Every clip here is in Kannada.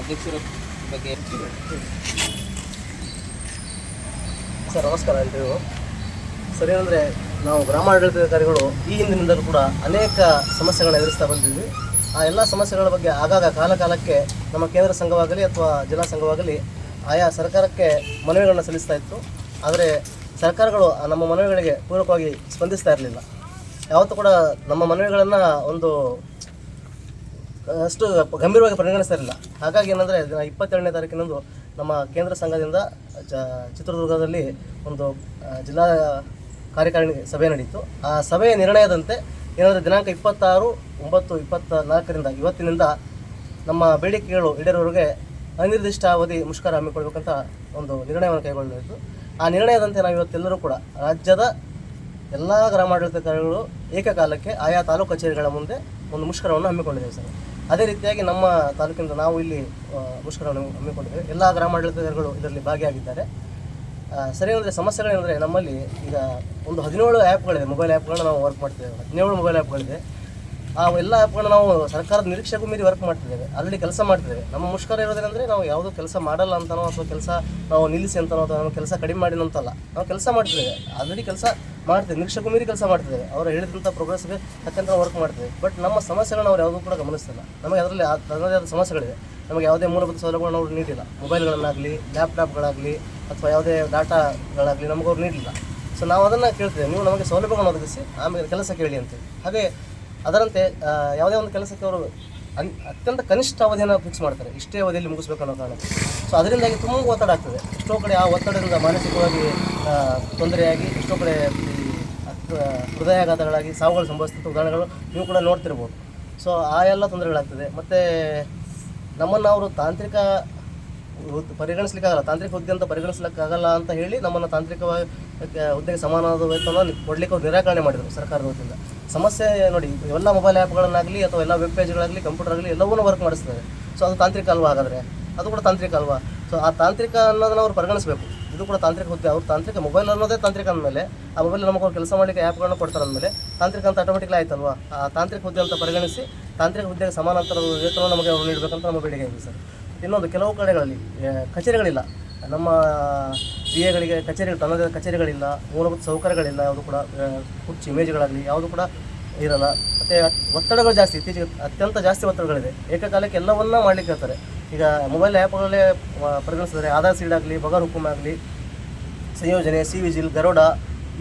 ಅಧ್ಯಕ್ಷರ ಬಗ್ಗೆ ಸರ್, ನಮಸ್ಕಾರ ಎಲ್ರಿಗೂ. ಸರ್ ಏನಂದರೆ ನಾವು ಗ್ರಾಮಾಡಳಿತಾಧಿಕಾರಿಗಳು ಈ ಹಿಂದಿನಿಂದಲೂ ಕೂಡ ಅನೇಕ ಸಮಸ್ಯೆಗಳನ್ನ ಎದುರಿಸ್ತಾ ಬಂದಿದ್ವಿ. ಆ ಎಲ್ಲ ಸಮಸ್ಯೆಗಳ ಬಗ್ಗೆ ಆಗಾಗ ಕಾಲ ಕಾಲಕ್ಕೆ ನಮ್ಮ ಕೇಂದ್ರ ಸಂಘವಾಗಲಿ ಅಥವಾ ಜಿಲ್ಲಾ ಸಂಘವಾಗಲಿ ಆಯಾ ಸರ್ಕಾರಕ್ಕೆ ಮನವಿಗಳನ್ನು ಸಲ್ಲಿಸ್ತಾ ಇತ್ತು. ಆದರೆ ಸರ್ಕಾರಗಳು ನಮ್ಮ ಮನವಿಗಳಿಗೆ ಪೂರಕವಾಗಿ ಸ್ಪಂದಿಸ್ತಾ ಇರಲಿಲ್ಲ. ಯಾವತ್ತೂ ಕೂಡ ನಮ್ಮ ಮನವಿಗಳನ್ನು ಒಂದು, ಅಷ್ಟು ಗಂಭೀರವಾಗಿ ಪರಿಗಣಿಸ್ತಾ ಇರಲಿಲ್ಲ. ಹಾಗಾಗಿ ಏನಂದರೆ ಇಪ್ಪತ್ತೆರಡನೇ ತಾರೀಕಿನಂದು ನಮ್ಮ ಕೇಂದ್ರ ಸಂಘದಿಂದ ಚ, ಚಿತ್ರದುರ್ಗದಲ್ಲಿ ಒಂದು ಜಿಲ್ಲಾ ಕಾರ್ಯಕಾರಿಣಿ ಸಭೆ ನಡೆಯಿತು ಆ ಸಭೆಯ ನಿರ್ಣಯದಂತೆ ಏನಂದರೆ, ದಿನಾಂಕ ಇಪ್ಪತ್ತಾರು, ಒಂಬತ್ತು ಇಪ್ಪತ್ತ ನಾಲ್ಕರಿಂದ ಇವತ್ತಿನಿಂದ ನಮ್ಮ ಬೇಡಿಕೆಗಳು ಅನಿರ್ದಿಷ್ಟ ಅವಧಿ ಮುಷ್ಕರ ಹಮ್ಮಿಕೊಳ್ಬೇಕಂತ ಒಂದು ನಿರ್ಣಯವನ್ನು ಕೈಗೊಳ್ಳಲಾಯಿತು. ಆ ನಿರ್ಣಯದಂತೆ ನಾವು ಇವತ್ತೆಲ್ಲರೂ ಕೂಡ ರಾಜ್ಯದ ಎಲ್ಲ ಗ್ರಾಮಾಡಳಿತಾಧಿಕಾರಿಗಳು ಏಕಕಾಲಕ್ಕೆ ಆಯಾ ತಾಲೂಕು ಕಚೇರಿಗಳ ಮುಂದೆ ಒಂದು ಮುಷ್ಕರವನ್ನು ಹಮ್ಮಿಕೊಂಡಿದ್ದೇವೆ ಸರ್. ಅದೇ ರೀತಿಯಾಗಿ ನಮ್ಮ ತಾಲೂಕಿನಿಂದ ನಾವು ಇಲ್ಲಿ ಮುಷ್ಕರವನ್ನು ಹಮ್ಮಿಕೊಂಡಿದ್ದೇವೆ. ಎಲ್ಲ ಗ್ರಾಮಾಡಳಿತಾಧಿಕಾರಿಗಳು ಇದರಲ್ಲಿ ಭಾಗಿಯಾಗಿದ್ದಾರೆ. ಸರಿ ಅಂದರೆ ಸಮಸ್ಯೆಗಳೇನೆಂದರೆ ನಮ್ಮಲ್ಲಿ ಈಗ ಒಂದು ಹದಿನೇಳು ಆ್ಯಪ್ಗಳಿದೆ. ಮೊಬೈಲ್ ಆ್ಯಪ್ಗಳನ್ನ ನಾವು ವರ್ಕ್ ಮಾಡ್ತೇವೆ ಹದಿನೇಳು ಮೊಬೈಲ್ ಆ್ಯಪ್ಗಳಿದೆ. ಆ, ಎಲ್ಲ ಆ್ಯಪ್ಗಳನ್ನ ನಾವು ಸರ್ಕಾರದ ನಿರೀಕ್ಷೆಗೂ ಮೀರಿ ವರ್ಕ್ ಮಾಡ್ತಿದ್ದೇವೆ. ಆಲ್ರೆಡಿ ಕೆಲಸ ಮಾಡ್ತಿದ್ದೇವೆ. ನಮ್ಮ ಮುಷ್ಕರ ಇರೋದೇನೆಂದರೆ ನಾವು ಯಾವುದೂ ಕೆಲಸ ಮಾಡಲ್ಲ ಅಂತನೋ ಅಥವಾ ಕೆಲಸ ನಾವು ನಿಲ್ಲಿಸಿ ಅಂತನೋ ಅಥವಾ ನಾವು ಕೆಲಸ ಕಡಿಮೆ ಮಾಡಿ ಅಂತಲ್ಲ, ನಾವು ಕೆಲಸ ಮಾಡ್ತಿದ್ದೇವೆ. ಆಲ್ರೆಡಿ ಕೆಲಸ ಮಾಡ್ತೇವೆ ನಿರೀಕ್ಷೆಗೂ ಮೀರಿ ಕೆಲಸ ಮಾಡ್ತಿದ್ದೇವೆ. ಅವರು ಹೇಳಿದಂಥ ಪ್ರೋಗ್ರೆಸ್ಗೆ ತಕ್ಕಂಥ ವರ್ಕ್ ಮಾಡ್ತೇವೆ ಬಟ್ ನಮ್ಮ ಸಮಸ್ಯೆಗಳನ್ನ ಅವ್ರು ಯಾವುದೂ ಕೂಡ ಗಮನಿಸ್ತಿಲ್ಲ. ನಮಗೆ ಅದರಲ್ಲಿ ತನ್ನದೇ ಆದ ಸಮಸ್ಯೆಗಳಿವೆ. ನಮಗೆ ಯಾವುದೇ ಮೂಲಭೂತ ಸೌಲಭ್ಯಗಳನ್ನ ಅವರು ನೀಡಿಲ್ಲ. ಮೊಬೈಲ್ಗಳನ್ನಾಗಲಿ, ಲ್ಯಾಪ್ಟಾಪ್ಗಳಾಗಲಿ ಅಥವಾ ಯಾವುದೇ ಡಾಟಾಗಳಾಗಲಿ ನಮಗೆ ಅವ್ರು ನೀಡಿಲ್ಲ. ಸೊ ನಾವು ಅದನ್ನು ಕೇಳ್ತೇವೆ ನೀವು ನಮಗೆ ಸೌಲಭ್ಯಗಳನ್ನು ಒದಗಿಸಿ, ಆಮೇಲೆ ಕೆಲಸ ಕೇಳಿ ಅಂತೇಳಿ ಹಾಗೆ ಅದರಂತೆ ಯಾವುದೇ ಒಂದು ಕೆಲಸಕ್ಕೆ ಅವರು ಅನ್, ಅತ್ಯಂತ ಕನಿಷ್ಠ ಅವಧಿಯನ್ನು ಫಿಕ್ಸ್ ಮಾಡ್ತಾರೆ. ಇಷ್ಟೇ ಅವಧಿಯಲ್ಲಿ ಮುಗಿಸ್ಬೇಕು ಅನ್ನೋ ಕಾರಣಕ್ಕೆ ಸೊ ಅದರಿಂದಾಗಿ ತುಂಬ ಒತ್ತಡ ಆಗ್ತದೆ. ಎಷ್ಟೋ ಕಡೆ ಆ ಒತ್ತಡದಿಂದ ಮಾನಸಿಕವಾಗಿ ತೊಂದರೆಯಾಗಿ, ಎಷ್ಟೋ ಕಡೆ ಹೃದಯಾಘಾತಗಳಾಗಿ, ಸಾವುಗಳು ಸಂಭವಿಸಿದಂಥ ಉದಾಹರಣೆಗಳು ನೀವು ಕೂಡ ನೋಡ್ತಿರ್ಬೋದು. ಸೊ ಆ ಎಲ್ಲ ತೊಂದರೆಗಳಾಗ್ತದೆ. ಮತ್ತು, ನಮ್ಮನ್ನು ಅವರು ತಾಂತ್ರಿಕ ಪರಿಗಣಿಸ್ಲಿಕ್ಕಾಗಲ್ಲ. ತಾಂತ್ರಿಕ ಹುದ್ದೆ ಅಂತ ಪರಿಗಣಿಸ್ಲಿಕ್ಕಾಗಲ್ಲ ಅಂತ ಹೇಳಿ ನಮ್ಮನ್ನು ತಾಂತ್ರಿಕವಾಗಿ ಹುದ್ದೆಗೆ ಸಮಾನವಾದ ವೇತನ ಕೊಡಲಿಕ್ಕೆ ಅವ್ರು ನಿರಾಕರಣೆ ಮಾಡಿದರು ಸರ್ಕಾರದ ವತಿಯಿಂದ. ಸಮಸ್ಯೆ ನೋಡಿ, ಎಲ್ಲ ಮೊಬೈಲ್ ಆ್ಯಪ್ಗಳನ್ನಾಗಲಿ ಅಥವಾ ಎಲ್ಲ ವೆಬ್ ಪೇಜ್ಗಳಾಗಲಿ ಕಂಪ್ಯೂಟರ್ ಆಗಲಿ, ಎಲ್ಲವನ್ನೂ ವರ್ಕ್ ಮಾಡಿಸ್ತಾರೆ. ಸೊ ಅದು ತಾಂತ್ರಿಕ ಅಲ್ವಾ ಹಾಗಾದರೆ? ಅದು ಕೂಡ ತಾಂತ್ರಿಕ ಅಲ್ವಾ? ಸೊ ಆ ತಾಂತ್ರಿಕ ಅನ್ನೋದನ್ನ ಅವ್ರು ಪರಿಗಣಿಸಬೇಕು. ಇದು ಕೂಡ ತಾಂತ್ರಿಕ ಹುದ್ದೆ. ಅವ್ರು ತಾಂತ್ರಿಕ ಮೊಬೈಲ್ ಅನ್ನೋದೇ ತಾಂತ್ರಿಕ ಅಂದಮೇಲೆ, ಆ ಮೊಬೈಲ್ ನಮಗೆ ಅವ್ರು ಕೆಲಸ ಮಾಡಲಿಕ್ಕೆ ಆ್ಯಪ್ಗಳನ್ನ ಕೊಡ್ತಾರೆ ಅಂದಮೇಲೆ, ತಾಂತ್ರಿಕ ಅಂತ ಆಟೋಮೆಟಿಕ್ಲಿ ಆಯ್ತಲ್ವಾ? ಆ ತಾಂತ್ರಿಕ ಹುದ್ದೆ ಅಂತ ಪರಿಗಣಿಸಿ, ತಾಂತ್ರಿಕ ಹುದ್ದೆಗೆ ಸಮಾನಾಂತರದ ವೇತನ ನಮಗೆ ಅವ್ರು ನೀಡಬೇಕಂತ ನಮ್ಮ ಬೇಡಿಕೆ ಇದೆ ಸರ್. ಇನ್ನೊಂದು, ಕೆಲವು ಕಡೆಗಳಲ್ಲಿ ಕಚೇರಿಗಳಿಲ್ಲ. ನಮ್ಮ ಬಿ ಕಚೇರಿಗಳು ಕಚೇರಿ ತನ್ನದೇ ಕಚೇರಿಗಳಿಲ್ಲ ಮೂಲಭೂತ ಸೌಕರ್ಯಗಳಿಲ್ಲ ಯಾವುದು ಕೂಡ ಕುರ್ಚಿ ಮೇಜುಗಳಾಗಲಿ ಯಾವುದು ಕೂಡ ಇರಲ್ಲ. ಮತ್ತು ಒತ್ತಡಗಳು ಜಾಸ್ತಿ, ಇತ್ತೀಚೆಗೆ ಅತ್ಯಂತ ಜಾಸ್ತಿ ಒತ್ತಡಗಳಿದೆ. ಏಕಕಾಲಕ್ಕೆ ಎಲ್ಲವನ್ನ ಮಾಡಲಿಕ್ಕೆ ಹೇಳ್ತಾರೆ. ಈಗ ಮೊಬೈಲ್ ಆ್ಯಪ್ಗಳಲ್ಲೇ ಪರಿಗಣಿಸಿದರೆ ಆಧಾರ್ ಸೀಡ್ ಆಗಲಿ, ಬಗರ್ ಹುಕುಮ್ ಆಗಲಿ, ಸಂಯೋಜನೆ ಸಿ ವಿಜಿಲ್ ಗರೋಡ,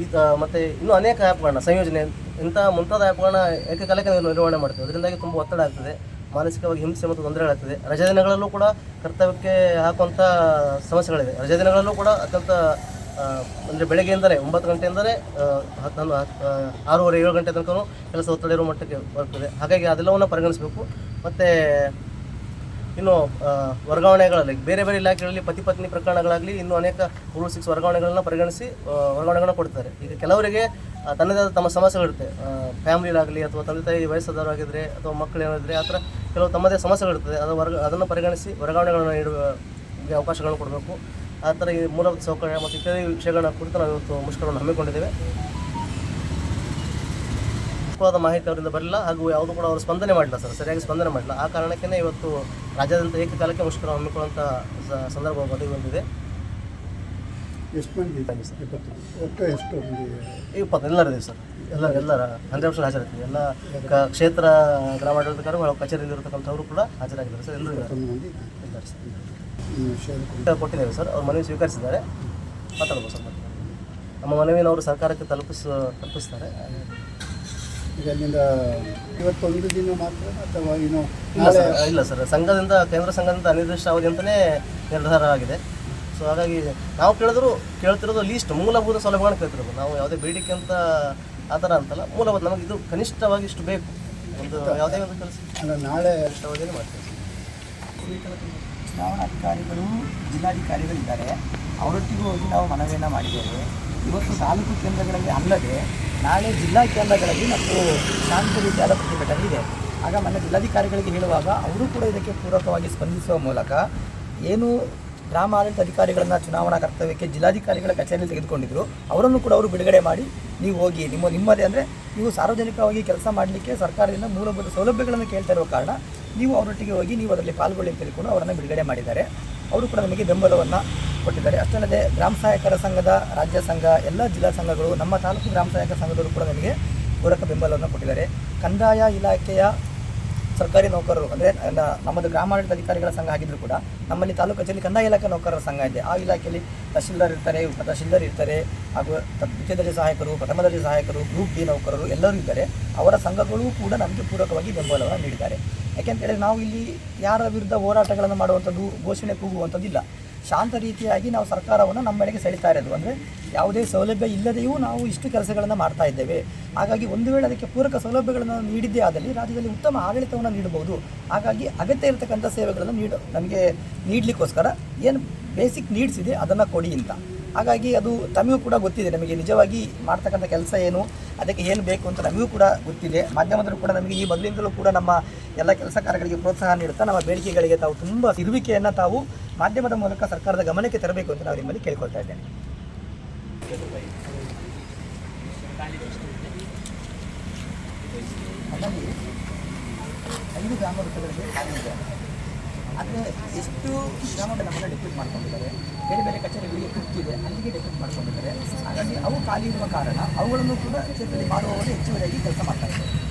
ಈ ಮತ್ತು ಇನ್ನೂ ಅನೇಕ ಆ್ಯಪ್ಗಳನ್ನ, ಸಂಯೋಜನೆ ಇಂಥ ಮುಂತಾದ ಆ್ಯಪ್ಗಳನ್ನ ಏಕಕಾಲಕ್ಕೆ ನಿರ್ವಹಣೆ ಮಾಡ್ತೇವೆ. ಅದರಿಂದಾಗಿ ತುಂಬ ಒತ್ತಡ ಆಗ್ತದೆ. ಮಾನಸಿಕವಾಗಿ ಹಿಂಸೆ ಮತ್ತು ತೊಂದರೆಗಳಾಗ್ತದೆ ರಜಾ ದಿನಗಳಲ್ಲೂ ಕೂಡ ಕರ್ತವ್ಯಕ್ಕೆ ಹಾಕುವಂಥ ಸಮಸ್ಯೆಗಳಿವೆ. ರಜಾ ದಿನಗಳಲ್ಲೂ ಕೂಡ ಅತ್ಯಂತ ಅಂದರೆ ಬೆಳಗ್ಗೆಯಿಂದಲೇ, ಒಂಬತ್ತು ಗಂಟೆಯಿಂದಲೇ ಹತ್ತು ಆರೂವರೆ, ಏಳು ಗಂಟೆ ತನಕ ಕೆಲಸ ಒತ್ತಡ ಇರೋ ಮಟ್ಟಕ್ಕೆ ಬರ್ತದೆ. ಹಾಗಾಗಿ ಅದೆಲ್ಲವನ್ನು ಪರಿಗಣಿಸಬೇಕು. ಮತ್ತು, ಇನ್ನು ವರ್ಗಾವಣೆಗಳಲ್ಲಿ, ಬೇರೆ ಬೇರೆ ಇಲಾಖೆಗಳಲ್ಲಿ ಪತಿ ಪತ್ನಿ ಪ್ರಕರಣಗಳಾಗಲಿ, ಇನ್ನೂ ಅನೇಕ ರೂಲ್ ಸಿಕ್ಸ್ ವರ್ಗಾವಣೆಗಳನ್ನ ಪರಿಗಣಿಸಿ ವರ್ಗಾವಣೆಗಳನ್ನು ಕೊಡ್ತಾರೆ. ಈಗ ಕೆಲವರಿಗೆ ತನ್ನದೇ ಆದ ತಮ್ಮ ಸಮಸ್ಯೆಗಳಿರುತ್ತೆ. ಫ್ಯಾಮಿಲಿಲಾಗಲಿ ಅಥವಾ ತಂದೆ ತಾಯಿ ವಯಸ್ಸಾದವರಾಗಿದ್ದರೆ ಅಥವಾ ಮಕ್ಕಳು ಏನಾದರೆ ಆ ಥರ ಕೆಲವು ತಮ್ಮದೇ ಸಮಸ್ಯೆಗಳಿರ್ತದೆ. ಅದು ವರ್ಗ, ಅದನ್ನು ಪರಿಗಣಿಸಿ ವರ್ಗಾವಣೆಗಳನ್ನು ನೀಡುವ ಅವಕಾಶಗಳನ್ನು ಕೊಡಬೇಕು. ಆ ಥರ ಈ ಮೂಲಭೂತ ಸೌಕರ್ಯ ಮತ್ತು ಇತ್ಯಾದಿ ವಿಷಯಗಳ ಕುರಿತು ನಾವು ಇವತ್ತು ಮುಷ್ಕರವನ್ನು ಹಮ್ಮಿಕೊಂಡಿದ್ದೇವೆ. ಮುಖ್ಯವಾದ ಮಾಹಿತಿ ಅವರಿಂದ ಬರಲಿಲ್ಲ. ಹಾಗೂ ಯಾವುದು ಕೂಡ ಅವರು ಸ್ಪಂದನೆ ಮಾಡಿಲ್ಲ ಸರ್. ಸರಿಯಾಗಿ ಸ್ಪಂದನೆ ಮಾಡಿಲ್ಲ. ಆ ಕಾರಣಕ್ಕೇ ಇವತ್ತು ರಾಜ್ಯಾದ್ಯಂತ ಏಕಕಾಲಕ್ಕೆ ಮುಷ್ಕರ ಹಮ್ಮಿಕೊಳ್ಳುವಂಥ ಸಂದರ್ಭ ಬದಿಗೆ ಬಂದಿದೆ. ಎಷ್ಟು ಮಂದಿ ಇಪ್ಪತ್ತು ಒಟ್ಟು ಎಷ್ಟು ಮಂದಿ ಇಪ್ಪತ್ತು ಎಲ್ಲರಿದೆ ಸರ್. ಎಲ್ಲ ಎಲ್ಲರ ಹಂಡ್ರೆಡ್ ಪರ್ಸೆಂಟ್ ಎಲ್ಲ ಕ- ಕ್ಷೇತ್ರ ಗ್ರಾಮಾಡಳಿತಗಾರರು ಹಾಗೂ ಕಚೇರಿಯಲ್ಲಿ ಇರತಕ್ಕಂಥವ್ರು ಕೂಡ ಹಾಜರಾಗಿದ್ದಾರೆ ಸರ್. ಎಲ್ಲರೂ ಇದ್ದಾರೆ ಮಂದಿ ಇದ್ದಾರೆ. ಸರ್. ಈ ವಿಷಯದ ಕುರಿತು ಉತ್ತರ ಕೊಟ್ಟಿದ್ದೇವೆ ಸರ್. ಅವ್ರ ಮನವಿ ಸ್ವೀಕರಿಸಿದ್ದಾರೆ. ಮಾತಾಡ್ಬೋದು ಸರ್. ಮತ್ತೆ ನಮ್ಮ ಮನವಿಯನ್ನು ಅವರು ಸರ್ಕಾರಕ್ಕೆ ತಲುಪಿಸ ತಲುಪಿಸ್ತಾರೆ. ಈಗ ಅಲ್ಲಿಂದ ಇವತ್ತೊಂದು ದಿನ ಮಾತ್ರ ಅಥವಾ ಇನ್ನು ಇಲ್ಲ ನಾಳೆ ಸರ್. ಇಲ್ಲ ಸರ್. ಸಂಘದಿಂದ ಕೇಂದ್ರ ಸಂಘದಿಂದ ಅನಿರ್ದಿಷ್ಟ ಅವಧಿ ಅಂತಲೇ ನಿರ್ಧಾರ ಆಗಿದೆ ಸೊ ಹಾಗಾಗಿ ನಾವು ಕೇಳಿದ್ರು ಕೇಳ್ತಿರೋದು ಲೀಸ್ಟ್ ಮೂಲಭೂತ ಸೌಲಭ್ಯಗಳನ್ನ ಕೇಳ್ತಿರೋದು. ನಾವು ಯಾವುದೇ ಬೇಡಿಕೆ ಅಂತ ಆ ಥರ ಅಂತಲ್ಲ ಮೂಲಭೂತ ನಮಗೆ ಇದು ಕನಿಷ್ಠವಾಗಿ ಇಷ್ಟು ಬೇಕು. ಒಂದು ಯಾವುದೇ ಒಂದು ಕೆಲಸ. ಅಲ್ಲ ನಾಳೆ ಅವಧಿಯಲ್ಲಿ ಮಾಡ್ತೀವಿ. ಚುನಾವಣಾಧಿಕಾರಿಗಳು ಜಿಲ್ಲಾಧಿಕಾರಿಗಳಿದ್ದಾರೆ. ಅವರೊಟ್ಟಿಗೂ ಹೋಗಿ ನಾವು ಮನವಿಯನ್ನು ಮಾಡಿದ್ದೇವೆ. ಇವತ್ತು ತಾಲೂಕು ಕೇಂದ್ರಗಳಲ್ಲಿ ಅಲ್ಲದೆ ನಾಳೆ ಜಿಲ್ಲಾ ಕೇಂದ್ರಗಳಲ್ಲಿ ಮತ್ತು ಶಾಂತಿ ರೀತಿಯಾದ ಪ್ರತಿಭಟನೆ ಇದೆ. ಆಗ ಮೊನ್ನೆ ಜಿಲ್ಲಾಧಿಕಾರಿಗಳಿಗೆ ಹೇಳುವಾಗ ಅವರು ಕೂಡ ಇದಕ್ಕೆ ಪೂರಕವಾಗಿ ಸ್ಪಂದಿಸುವ ಮೂಲಕ ಏನು ಗ್ರಾಮ ಆಡಳಿತ ಅಧಿಕಾರಿಗಳನ್ನು ಚುನಾವಣಾ ಕರ್ತವ್ಯಕ್ಕೆ ಜಿಲ್ಲಾಧಿಕಾರಿಗಳ ಕಚೇರಿಯಲ್ಲಿ ತೆಗೆದುಕೊಂಡಿದ್ದರು ಅವರನ್ನು ಕೂಡ ಅವರು ಬಿಡುಗಡೆ ಮಾಡಿ ನೀವು ಹೋಗಿ ನಿಮ್ಮ, ನಿಮ್ಮದೇ ಅಂದರೆ ನೀವು ಸಾರ್ವಜನಿಕವಾಗಿ ಕೆಲಸ ಮಾಡಲಿಕ್ಕೆ ಸರ್ಕಾರದಿಂದ ಮೂಲಭೂತ ಸೌಲಭ್ಯಗಳನ್ನು ಕೇಳ್ತಾ ಇರೋ ಕಾರಣ ನೀವು ಅವರೊಟ್ಟಿಗೆ ಹೋಗಿ ನೀವು ಅದರಲ್ಲಿ ಪಾಲ್ಗೊಳ್ಳಿ ಅಂತ ತಿಳ್ಕೊಂಡು ಅವರನ್ನು ಬಿಡುಗಡೆ ಮಾಡಿದ್ದಾರೆ. ಅವರು ಕೂಡ ನಮಗೆ ಬೆಂಬಲವನ್ನು ಕೊಟ್ಟಿದ್ದಾರೆ. ಅಷ್ಟಲ್ಲದೆ ಗ್ರಾಮ ಸಹಾಯಕರ ಸಂಘದ, ರಾಜ್ಯ ಸಂಘ, ಎಲ್ಲ ಜಿಲ್ಲಾ ಸಂಘಗಳು, ನಮ್ಮ ತಾಲೂಕು ಗ್ರಾಮ ಸಹಾಯಕ ಸಂಘದವರು ಕೂಡ ನಮಗೆ ಪೂರಕ ಬೆಂಬಲವನ್ನು ಕೊಟ್ಟಿದ್ದಾರೆ. ಕಂದಾಯ ಇಲಾಖೆಯ ಸರ್ಕಾರಿ ನೌಕರರು, ಅಂದರೆ ನಮ್ಮದು ಗ್ರಾಮಾಡಳಿತ ಅಧಿಕಾರಿಗಳ ಸಂಘ ಆಗಿದ್ದರೂ ಕೂಡ, ನಮ್ಮಲ್ಲಿ ತಾಲೂಕು ಕಚೇರಿ ಕಂದಾಯ ಇಲಾಖೆ ನೌಕರರ ಸಂಘ ಇದೆ. ಆ ಇಲಾಖೆಯಲ್ಲಿ ತಹಶೀಲ್ದಾರ್ ಇರ್ತಾರೆ ಉಪ ತಹಶೀಲ್ದಾರ್ ಇರ್ತಾರೆ, ಹಾಗೂ ದ್ವಿತೀಯ ದರ್ಜೆ ಸಹಾಯಕರು, ಪ್ರಥಮ ದರ್ಜೆ ಸಹಾಯಕರು, ಗ್ರೂಪ್ ಡಿ ನೌಕರರು ಎಲ್ಲರೂ ಇದ್ದಾರೆ. ಅವರ ಸಂಘಗಳು ಕೂಡ ನಮಗೆ ಪೂರಕವಾಗಿ ಬೆಂಬಲವನ್ನು ನೀಡಿದ್ದಾರೆ. ಯಾಕೆಂತೇಳಿದ್ರೆ ನಾವು ಇಲ್ಲಿ ಯಾರ ವಿರುದ್ಧ ಹೋರಾಟಗಳನ್ನು ಮಾಡುವಂಥದ್ದು, ಘೋಷಣೆ ಕೂಗುವಂಥದ್ದಿಲ್ಲ. ಶಾಂತ ರೀತಿಯಾಗಿ ನಾವು ಸರ್ಕಾರವನ್ನು ನಮ್ಮ ಬೆಳೆಗೆ ಸೆಳಿತಾ ಇರೋದು. ಅಂದರೆ ಯಾವುದೇ ಸೌಲಭ್ಯ ಇಲ್ಲದೆಯೂ ನಾವು ಇಷ್ಟು ಕೆಲಸಗಳನ್ನು ಮಾಡ್ತಾ ಇದ್ದೇವೆ. ಹಾಗಾಗಿ ಒಂದು ವೇಳೆ ಅದಕ್ಕೆ ಪೂರಕ ಸೌಲಭ್ಯಗಳನ್ನು ನೀಡಿದ್ದೇ ಆದಲ್ಲಿ ರಾಜ್ಯದಲ್ಲಿ ಉತ್ತಮ ಆಡಳಿತವನ್ನು ನೀಡಬಹುದು. ಹಾಗಾಗಿ ಅಗತ್ಯ ಇರತಕ್ಕಂಥ ಸೇವೆಗಳನ್ನು ನೀಡ, ನಮಗೆ ನೀಡಲಿಕ್ಕೋಸ್ಕರ ಏನು ಬೇಸಿಕ್ ನೀಡ್ಸ್ ಇದೆ ಅದನ್ನು ಕೊಡಿ ಅಂತ. ಹಾಗಾಗಿ ಅದು ತಮಗೂ ಕೂಡ ಗೊತ್ತಿದೆ. ನಮಗೆ ನಿಜವಾಗಿ ಮಾಡ್ತಕ್ಕಂಥ ಕೆಲಸ ಏನು, ಅದಕ್ಕೆ ಏನು ಬೇಕು ಅಂತ ನಮಗೂ ಕೂಡ ಗೊತ್ತಿದೆ. ಮಾಧ್ಯಮದಲ್ಲೂ ಕೂಡ ನಮಗೆ ಈ ಮೊದಲಿಂದಲೂ ಕೂಡ ನಮ್ಮ ಎಲ್ಲ ಕೆಲಸ ಕಾರ್ಯಗಳಿಗೆ ಪ್ರೋತ್ಸಾಹ ನೀಡುತ್ತಾ, ನಮ್ಮ ಬೇಡಿಕೆಗಳಿಗೆ ತಾವು ತುಂಬ ಇರುವಿಕೆಯನ್ನು ತಾವು ಮಾಧ್ಯಮದ ಮೂಲಕ ಸರ್ಕಾರದ ಗಮನಕ್ಕೆ ತರಬೇಕು ಅಂತ ನಾವು ನಿಮ್ಮಲ್ಲಿ ಕೇಳ್ಕೊಳ್ತಾ ಇದ್ದೇನೆ. ಐದು ಗ್ರಾಮ ವೃತ್ತಗಳಿಗೆ ಇದೆ. ಆದರೆ ಎಷ್ಟು ಗ್ರಾಮಗಳು ನಮ್ಮನ್ನು ಡೆಪ್ಯೂಟ್ ಮಾಡ್ಕೊಂಡಿದ್ದಾರೆ, ಬೇರೆ ಬೇರೆ ಕಚೇರಿಗಳಿಗೆ ಕುಕ್ಕಿದೆ ಅಲ್ಲಿಗೆ ಡೆಪ್ಯೂಟ್ ಮಾಡ್ಕೊಂಡಿದ್ದಾರೆ. ಹಾಗಾಗಿ ಅವು ಖಾಲಿ ಇರುವ ಕಾರಣ ಅವುಗಳನ್ನು ಕೂಡ ಕ್ಷೇತ್ರದಲ್ಲಿ ಮಾಡುವವರು ಹೆಚ್ಚುವರಿಯಾಗಿ ಕೆಲಸ ಮಾಡ್ತಾ ಇದ್ದಾರೆ.